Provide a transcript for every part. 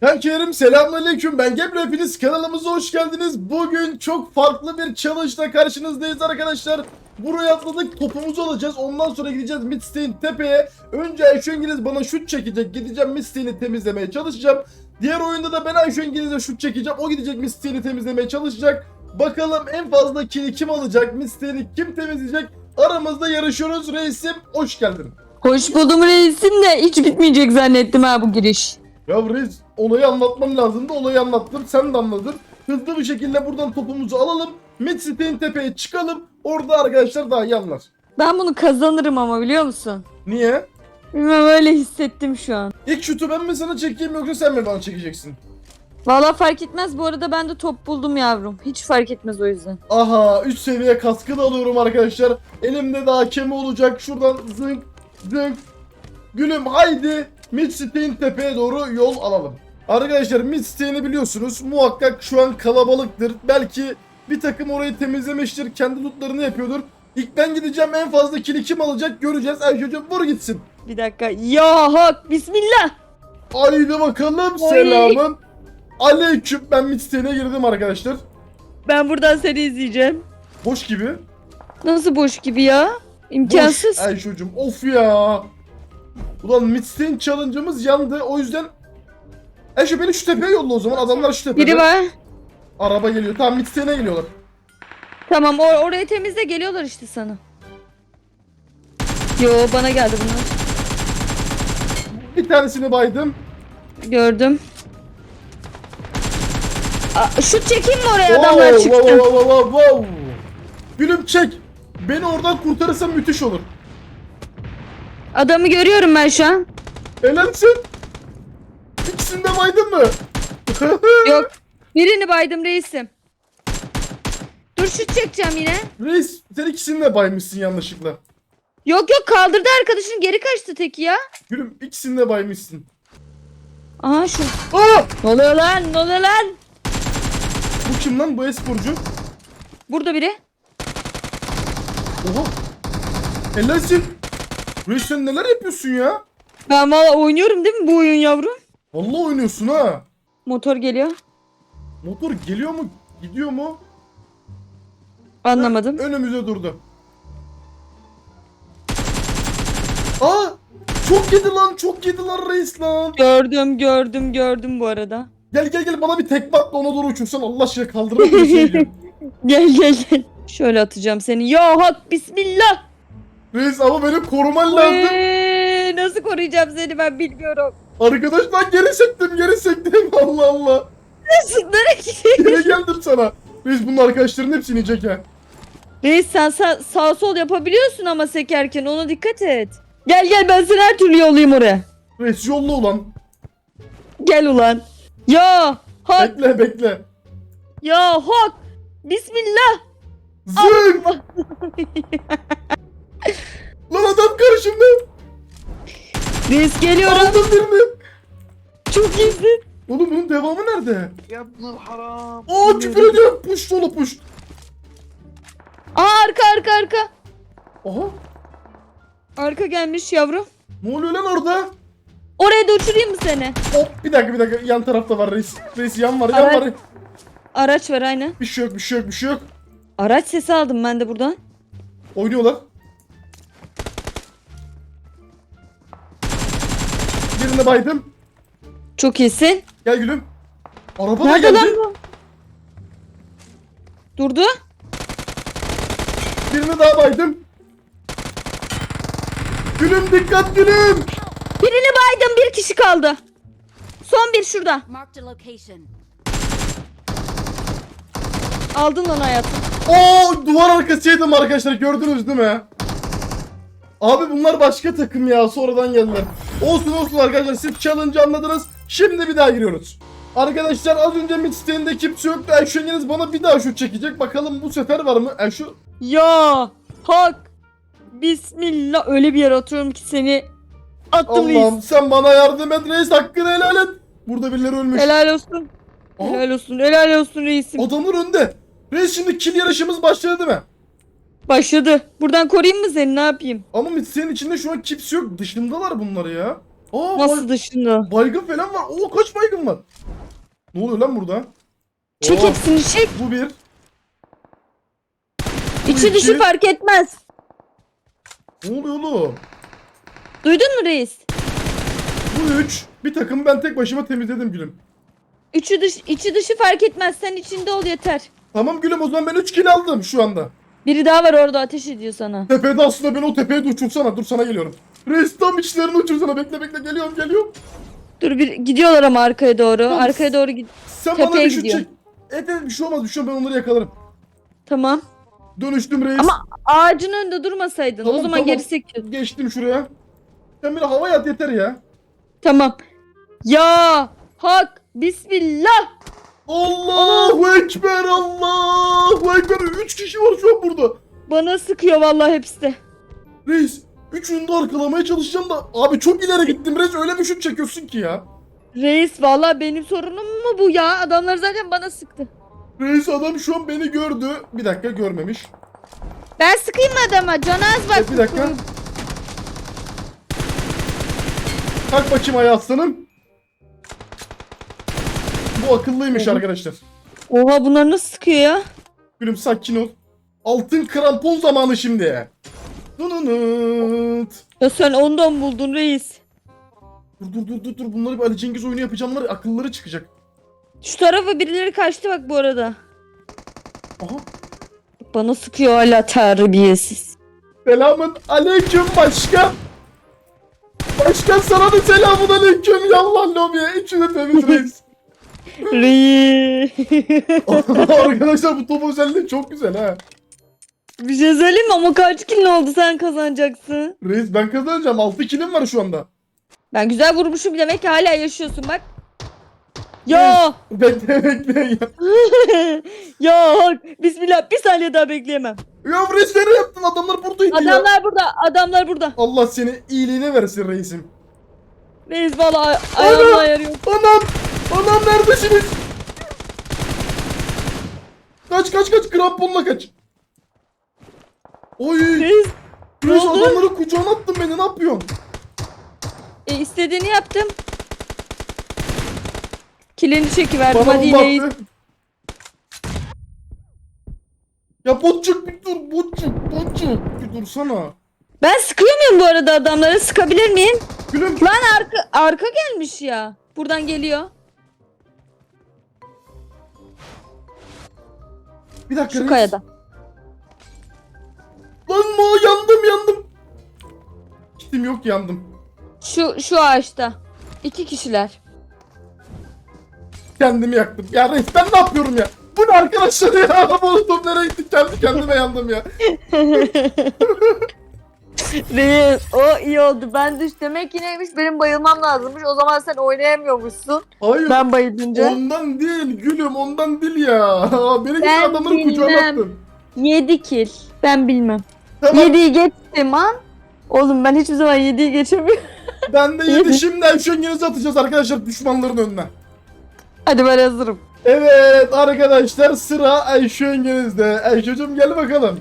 Kankilerim selamünaleyküm ben Gebru hepiniz kanalımıza hoş geldiniz. Bugün çok farklı bir challenge ile karşınızdayız arkadaşlar. Buraya atladık topumuzu alacağız ondan sonra gideceğiz Midstay'in tepeye. Önce Ayşe İngiliz bana şut çekecek gideceğim Midstay'ini temizlemeye çalışacağım. Diğer oyunda da ben Ayşe İngiliz'e şut çekeceğim o gidecek Midstay'ini temizlemeye çalışacak. Bakalım en fazla kili kim alacak Midstay'ini kim temizleyecek aramızda yarışıyoruz reisim hoş geldin. Hoş buldum reisim de hiç bitmeyecek zannettim ha bu giriş. Ya reis olayı anlatmam lazımdı. Olayı anlattım. Sen de anladın. Hızlı bir şekilde buradan topumuzu alalım. Midstay'in tepeye çıkalım. Orada arkadaşlar daha iyi anlar. Ben bunu kazanırım ama biliyor musun? Niye? Bilmem öyle hissettim şu an. İlk şutu ben mi sana çekeyim yoksa sen mi bana çekeceksin? Valla fark etmez bu arada ben de top buldum yavrum. Hiç fark etmez o yüzden. Aha 3 seviye kaskı da alıyorum arkadaşlar. Elimde daha kemi olacak. Şuradan zınk zınk. Gülüm haydi Midstay'in tepeye doğru yol alalım. Arkadaşlar Midstay'ini biliyorsunuz. Muhakkak şu an kalabalıktır. Belki bir takım orayı temizlemiştir. Kendi lootlarını yapıyordur. İlk ben gideceğim en fazla kili kim alacak göreceğiz. Ayşe'cim vur gitsin. Bir dakika. Ya hak bismillah. Haydi bakalım Oy. selamın. Aleyküm ben Midstay'ine girdim arkadaşlar. Ben buradan seni izleyeceğim. Boş gibi. Nasıl boş gibi ya? İmkansız. Boş Ayşe'cim of ya. Ulan Midstay'in challenge'ımız yandı o yüzden Ayşe beni şu tepeye yolla o zaman adamlar şu tepede. Biri var. Araba geliyor tamam Midstay'ine geliyorlar. Tamam or oraya temizle geliyorlar işte sana. Yo bana geldi bunlar. Bir tanesini baydım. Gördüm. Aa, şut çekeyim mi oraya Wow, adamlar çıktı. wow, wow, wow, wow. Gülüm çek. Beni oradan kurtarırsan müthiş olur. Adamı görüyorum ben şu an. Helalsin. İkisini de baydın mı? Yok. Birini baydım reisim. Dur şut çekeceğim yine. Reis sen ikisini de baymışsın yanlışlıkla. Yok yok kaldırdı arkadaşın geri kaçtı teki ya. Gülüm ikisini de baymışsın. Aha şu. Aa! Ne oluyor lan? Ne oluyor lan? Bu kim lan bu esporcu? Burada biri. Oha. Helalsin. Reis sen neler yapıyorsun ya? Ben valla oynuyorum değil mi bu oyun yavrum? Vallahi oynuyorsun ha. Motor geliyor. Motor geliyor mu? Gidiyor mu? Anlamadım. Önümüze durdu. Aa! Çok yedi lan, çok yedi lan reis lan. Gördüm gördüm gördüm bu arada. Gel gel gel bana bir tekme atla ona doğru uçursan Allah aşkına bir şey gel. Gel gel gel. Şöyle atacağım seni. Ya hak bismillah. Reis ama beni koruman lazım. Eee, nasıl koruyacağım seni ben bilmiyorum. Arkadaş lan geri sektim geri sektim Allah Allah. Nasıl nereye? Geri geldim sana. Reis bunun arkadaşların hepsini yiyecek ha. Reis sen sağ, sağ sol yapabiliyorsun ama sekerken ona dikkat et. Gel gel ben seni her türlü yollayayım oraya. Reis yolla ulan. Gel ulan. Ya hak Bekle bekle. ya hak. Bismillah. Zınk. Lan adam karşımda. Reis geliyorum. Aldım birini. Çok iyisin. Oğlum bunun devamı nerede? Yapma haram. Aa küfür ediyor. Puş sola puş. Aa arka arka arka. Aha. Arka gelmiş yavrum. Ne oluyor lan orada? Oraya da uçurayım mı seni? Hop bir dakika bir dakika yan tarafta var reis. Reis yan var yan Ara- var. Araç var aynı. Bir şey yok bir şey yok bir şey yok. Araç sesi aldım ben de buradan. Oynuyorlar. Birini baydım. Çok iyisin. Gel gülüm. Araba da Nerede geldi. lan bu? Durdu. Birini daha baydım. Gülüm dikkat gülüm. Birini baydım bir kişi kaldı. Son bir şurada. Marked a location. Aldın lan hayatım. Oo duvar arkasıydım arkadaşlar gördünüz değil mi? Abi bunlar başka takım ya sonradan geldiler. Olsun olsun arkadaşlar siz challenge anladınız. Şimdi bir daha giriyoruz. Arkadaşlar az önce midstay'inde kimse yoktu. Ayşengeniz bana bir daha şut çekecek. Bakalım bu sefer var mı? Ayşu Ya hak. Bismillah öyle bir yere atıyorum ki seni attım Allah'ım reis. sen bana yardım et reis hakkını helal et. Burada birileri ölmüş. Helal olsun. Aha, Helal olsun. Helal olsun reisim. adamlar önde. Reis şimdi kill yarışımız başladı değil mi? Başladı. Buradan koruyayım mı seni ne yapayım? Ama midstay'in içinde şu an kimse yok. Dışındalar bunlar ya. Aa Nasıl bay- dışında? baygın falan var. Oo kaç baygın var? Ne oluyor lan burada? Çek Oo, hepsini çek. Bu bir. İçi iki. dışı fark etmez. Ne oluyor oğlum? Duydun mu reis? Bu üç. Bir takım ben tek başıma temizledim gülüm. İçi dış içi dışı fark etmez. Sen içinde ol yeter. Tamam gülüm o zaman ben 3 kill aldım şu anda. Biri daha var orada ateş ediyor sana. Tepede aslında beni o tepeye de uçursana. Dur sana geliyorum. Reis tam içlerini uçursana. Bekle bekle geliyorum geliyorum. Dur bir gidiyorlar ama arkaya doğru. Arkaya doğru git. Sen bana Tepeye bir şut gidiyor. çek. Evet evet bir şey olmaz bir şey olmaz ben onları yakalarım. Tamam. Dönüştüm reis. Ama ağacın önünde durmasaydın. Tamam, o zaman tamam. geri sekiyorsun. Geçtim şuraya. Sen bir havaya at yeter ya. Tamam. Ya hak bismillah. Allahu Ekber Allahu Ekber. 3 kişi var şu an burada. Bana sıkıyor vallahi hepsi de. Reis. Üçünü de arkalamaya çalışacağım da. Abi çok ileri gittim reis öyle bir şut çekiyorsun ki ya. Reis vallahi benim sorunum mu bu ya? Adamlar zaten bana sıktı. Reis adam şu an beni gördü. Bir dakika görmemiş. Ben sıkayım mı adama? Canaz bak. Evet, bir dakika. Kalk bakayım aslanım. Bu akıllıymış hı. arkadaşlar. Oha bunlar nasıl sıkıyor ya? Gülüm sakin ol. Altın krampon zamanı şimdi. Nununut. Ya sen ondan buldun reis. Dur dur dur dur dur bunları bir Ali Cengiz oyunu yapacağım var ya, akılları çıkacak. Şu tarafa birileri kaçtı bak bu arada. Aha. Bana sıkıyor hala terbiyesiz. Selamın aleyküm başkan. Başkan sana da selamun aleyküm yallah lobiye. İçine temiz reis. Arkadaşlar bu top özelliği çok güzel ha. Bir şey söyleyeyim mi ama kaç kill oldu sen kazanacaksın. Reis ben kazanacağım. 6 kilim var şu anda. Ben güzel vurmuşum demek ki hala yaşıyorsun bak. Ya Bekle bekle ya. ya bismillah bir saniye daha bekleyemem. Ya reis nereye yaptın? Adamlar buradaydı ya. Adamlar burada adamlar burada. Allah seni iyiliğine versin reisim. Reis valla ayağımda ayarı yok. Anam! Anam neredesiniz? Kaç kaç kaç kramponla kaç. Oy! Reis Reis oldu? adamları kucağına attın beni ne yapıyorsun? e, istediğini yaptım. Kilini çekiverdim Bana hadi attı. Ya botçuk bir dur botçuk botçuk bir dursana. Ben sıkıyor muyum bu arada adamları sıkabilir miyim? Gülüm Lan arka arka gelmiş ya. Buradan geliyor. Bir dakika Şu reis. kayada. Lan ma yandım yandım. Kitim yok yandım. Şu şu ağaçta. İki kişiler. Kendimi yaktım. Ya reis ben ne yapıyorum ya? Bu ne arkadaşlar ya? Molotov nereye gitti? Kendi kendime yandım ya. Reis o iyi oldu. Ben düş demek ki neymiş benim bayılmam lazımmış. O zaman sen oynayamıyormuşsun. Hayır. Ben bayılınca. Ondan değil gülüm ondan değil ya. Beni gidip Ben adamları kucağına bilmem. attın. 7 kill. Ben bilmem. Tamam 7'yi geçtim an. Oğlum ben hiçbir zaman 7'yi geçemiyorum. ben de yedi şimdi Ayşengenizi atacağız arkadaşlar düşmanların önüne. Hadi ben hazırım. Evet arkadaşlar sıra Ayşengeniz'de. Ayşe'cim gel bakalım.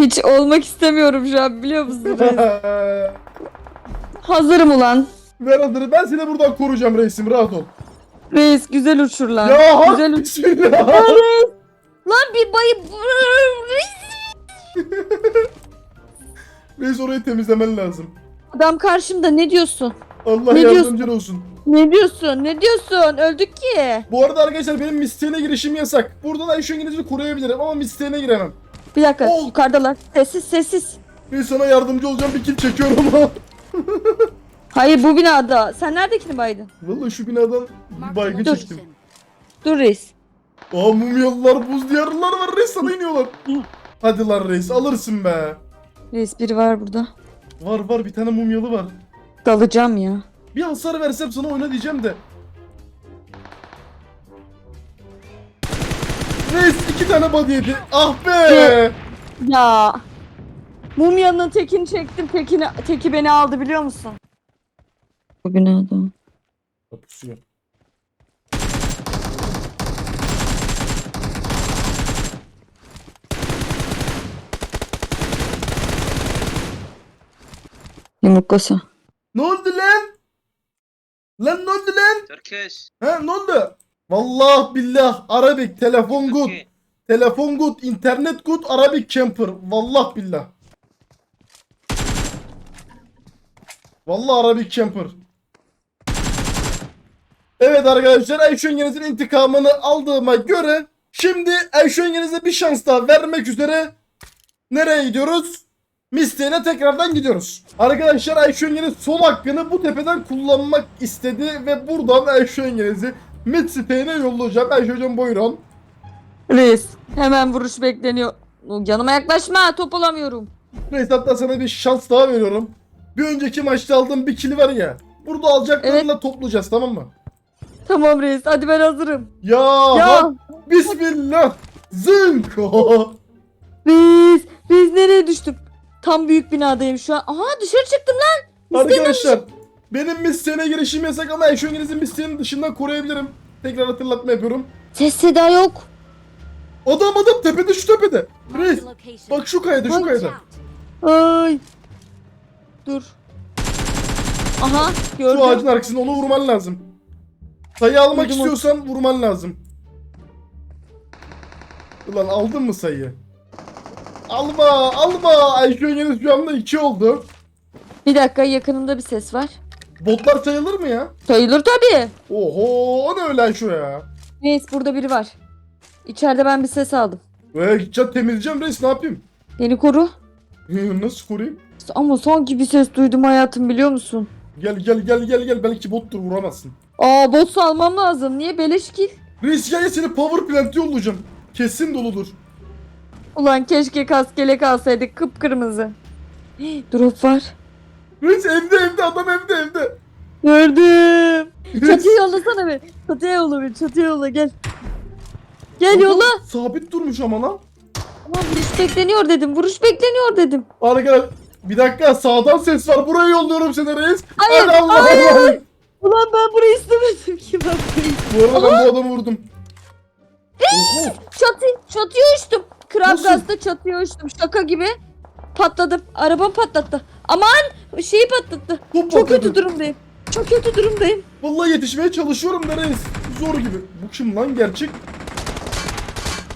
Hiç olmak istemiyorum şu an biliyor musun reis? Hazırım ulan. Ver adını ben seni buradan koruyacağım reisim rahat ol. Reis güzel uçur lan. Ya güzel uçur. bismillah. Lan bir bayı... Reis orayı temizlemen lazım. Adam karşımda ne diyorsun? Allah Ne yardımcın olsun. Ne diyorsun? Ne diyorsun? Öldük ki. Bu arada arkadaşlar benim misteğine girişim yasak. Buradan Ayşengeniz'i koruyabilirim ama misteğine giremem. Bir dakika Ol. yukarıdalar. Sessiz sessiz. Ben sana yardımcı olacağım bir kill çekiyorum ama. Hayır bu binada. Sen neredekini baydın? Vallahi şu binadan bir baygın Dur. çektim. Dur reis. Aa mumyalılar, buz diyarlılar var reis sana iniyorlar. Hadi lan reis alırsın be. Reis biri var burada. Var var bir tane mumyalı var. Dalacağım ya. Bir hasar versem sana oyna diyeceğim de. Reis iki tane body yedi. Ah be. Ya. Mumyanın tekini çektim. Tekini, teki beni aldı biliyor musun? Bu binada. Pusuyor. Yumruklasa. Ne oldu lan? Lan ne oldu lan? Turkish. Ha ne oldu? Vallahi billah Arabik telefon good. Telefon good, internet good, Arabik camper. Vallahi billah. Vallahi Arabik camper. Evet arkadaşlar Ayşe Yengeniz'in intikamını aldığıma göre şimdi Ayşe Yengeniz'e bir şans daha vermek üzere nereye gidiyoruz? Misteğine tekrardan gidiyoruz. Arkadaşlar Ayşe Yengeniz son hakkını bu tepeden kullanmak istedi ve buradan Ayşe Yengeniz'i Midstay'ine yollayacağım. Ayşe hocam buyurun. Reis hemen vuruş bekleniyor. Yanıma yaklaşma top alamıyorum. Reis hatta sana bir şans daha veriyorum. Bir önceki maçta aldığım bir kili var ya. Burada alacaklarınla toplayacağız tamam mı? Tamam reis hadi ben hazırım. Ya, Ya bismillah. Zınk. reis reis nereye düştüm? Tam büyük binadayım şu an. Aha dışarı çıktım lan. Arkadaşlar benim misteğine girişim yasak ama Ayşe Yengeniz'in misteğinin dışından koruyabilirim. Tekrar hatırlatma yapıyorum. Ses seda yok. Adam adam tepede şu tepede. Reis bak şu kayada şu Bak. Kayada. Ay. Dur. Aha Şu gördüm. ağacın arkasında onu vurman lazım. Sayı almak Vurdum onu. istiyorsan vurman lazım. Ulan aldın mı sayıyı? Alma alma. Ayşe Yengeniz şu anda 2 oldu. Bir dakika yakınımda bir ses var. Botlar sayılır mı ya? Sayılır tabii. Oho o ne öyle şu ya? Reis burada biri var. İçeride ben bir ses aldım. Ve gideceğim temizleyeceğim reis ne yapayım? Beni koru. Nasıl koruyayım? Ama sanki bir ses duydum hayatım biliyor musun? Gel gel gel gel gel belki bottur vuramazsın. Aa bot almam lazım. Niye beleş kill? Reis gel ya seni power plant yollayacağım. Kesin doludur. Ulan keşke kaskele kalsaydık kıpkırmızı. Hii, Drop var. Reis evde evde adam evde evde. Gördüm. Çatıya yollasana bir. Çatıya yolla bir. Çatıya yolla gel. Gel adam yolla. Sabit durmuş ama lan. Ulan vuruş bekleniyor dedim. Vuruş bekleniyor dedim. Arkadaşlar bir dakika sağdan ses var. Buraya yolluyorum seni reis. Hayır, Hadi Allah hayır. Allah. Ulan ben burayı istemedim ki ben burayı. Bu arada ben bu adamı vurdum. Oho, Çatı, çatıya uçtum. Nasıl? gazda çatıya uçtum. Şaka gibi. Patladım. Arabam patlattı. Aman şeyi patlattı. top Çok patladı. kötü durumdayım. Çok kötü durumdayım. Vallahi yetişmeye çalışıyorum da reis. Zor gibi. Bu kim lan gerçek?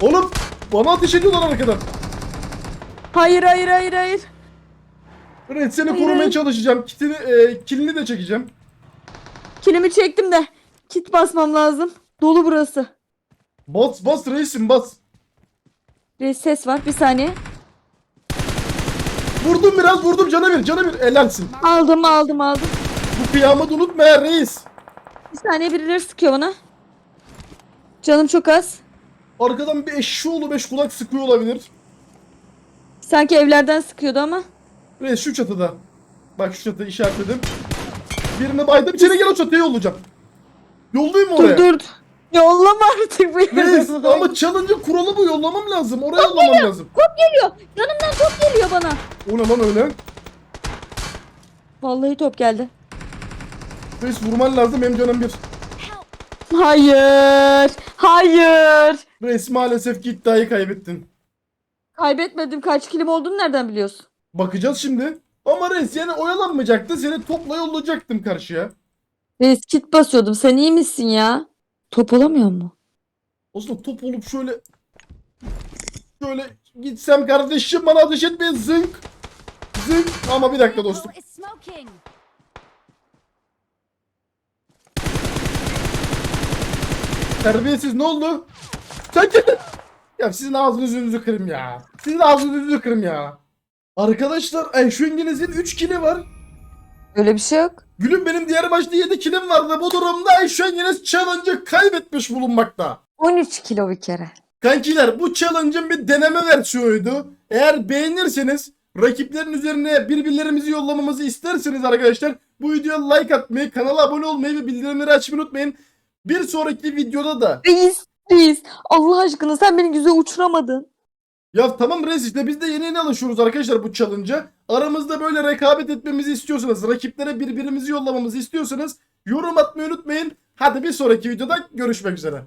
Oğlum bana ateş ediyorlar arkadan. Hayır hayır hayır hayır. Reis seni Hayır, korumaya çalışacağım. Kitini, e, kilini de çekeceğim. Kilimi çektim de kit basmam lazım. Dolu burası. Bas bas reisim bas. Bir ses var bir saniye. Vurdum biraz vurdum cana bir cana bir helalsin. Aldım aldım aldım. Bu kıyamet unutma ya reis. Bir saniye birileri sıkıyor bana. Canım çok az. Arkadan bir eşşoğlu beş kulak sıkıyor olabilir. Sanki evlerden sıkıyordu ama. Reis şu çatıda. Bak şu çatıyı işaretledim. Birini baydım. İçeri gel o çatıya yollayacağım. Yollayayım mı oraya? Dur dur. Yollama artık bu Reis yere. ama challenge'ın kuralı bu yollamam lazım. Oraya yollamam lazım. Top geliyor. Yanımdan top geliyor bana. O ne lan öyle? Vallahi top geldi. Reis vurman lazım benim canım bir. Hayır. Hayır. Reis maalesef ki iddiayı kaybettin. Kaybetmedim. Kaç kilim olduğunu nereden biliyorsun? Bakacağız şimdi. Ama reis yani oyalanmayacaktı. Seni topla yollayacaktım karşıya. Reis kit basıyordum. Sen iyi misin ya? Top olamıyor mu? Aslında top olup şöyle şöyle gitsem kardeşim bana ateş etmeyin zınk zınk ama bir dakika dostum. Terbiyesiz ne oldu? Gel. Ya sizin ağzınızı yüzünüzü kırım ya. Sizin ağzınızı yüzünüzü kırım ya. Arkadaşlar Ayşe İngiliz'in 3 kili var. Öyle bir şey yok. Gülüm benim diğer maçta 7 kilim vardı. Bu durumda Ayşe İngiliz challenge'ı kaybetmiş bulunmakta. 13 kilo bir kere. Kankiler bu challenge'ın bir deneme versiyonuydu. Eğer beğenirseniz rakiplerin üzerine birbirlerimizi yollamamızı isterseniz arkadaşlar bu videoya like atmayı, kanala abone olmayı ve bildirimleri açmayı unutmayın. Bir sonraki videoda da Reis, reis. Allah aşkına sen beni güzel uçuramadın. ya tamam reis işte biz de yeni yeni alışıyoruz arkadaşlar bu challenge'a. Aramızda böyle rekabet etmemizi istiyorsanız, rakiplere birbirimizi yollamamızı istiyorsanız yorum atmayı unutmayın. Hadi bir sonraki videoda görüşmek üzere.